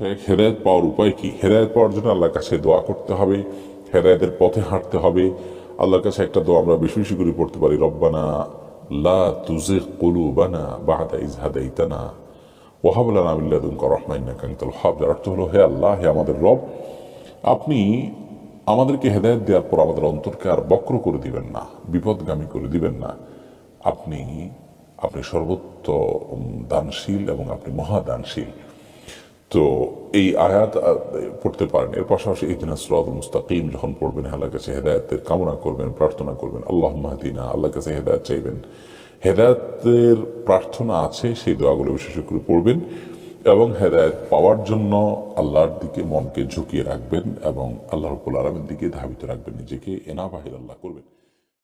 শেখ হেদায়ত পাওয়ার উপায় কি? হেদায়ত পাওয়ার জন্য আল্লাহর কাছে দোয়া করতে হবে, হেদায়তের পথে হাঁটতে হবে। আল্লাহর কাছে একটা দোয়া আমরা বেশি বেশি করে পড়তে পারি, রব্বানা লা তুজিগ কুলুবানা বাদা ইজ হাদাইতানা ওয়াহাবুল্লাহ আমিল্লাদুনকা রহমা ইন্নাকা আনতাল ওয়াহ্হাব। যার অর্থ হলো, হে আল্লাহ, হে আমাদের রব, আপনি আমাদেরকে হেদায়ত দেওয়ার পর আমাদের অন্তরকে আর বক্র করে দিবেন না, বিপদগামী করে দিবেন না। আপনি আপনি সর্বত্র দানশীল এবং আপনি মহাদানশীল। তো এই আয়াত পড়তে পারেন। এর পাশাপাশি এই দিন আসরাত মুস্তাকিম যখন পড়বেন, আল্লাহর কাছে হেদায়তের কামনা করবেন, প্রার্থনা করবেন আল্লাহ মাহদিনা আল্লাহ কাছে হেদায়ত চাইবেন। হেদায়তের প্রার্থনা আছে, সেই দোয়াগুলো বিশেষ করে পড়বেন এবং হেদায়ত পাওয়ার জন্য আল্লাহর দিকে মনকে ঝুঁকিয়ে রাখবেন এবং আল্লাহ রব্বুল আলমের দিকে ধাবিত রাখবেন, নিজেকে এনা বাহির আল্লাহ করবেন।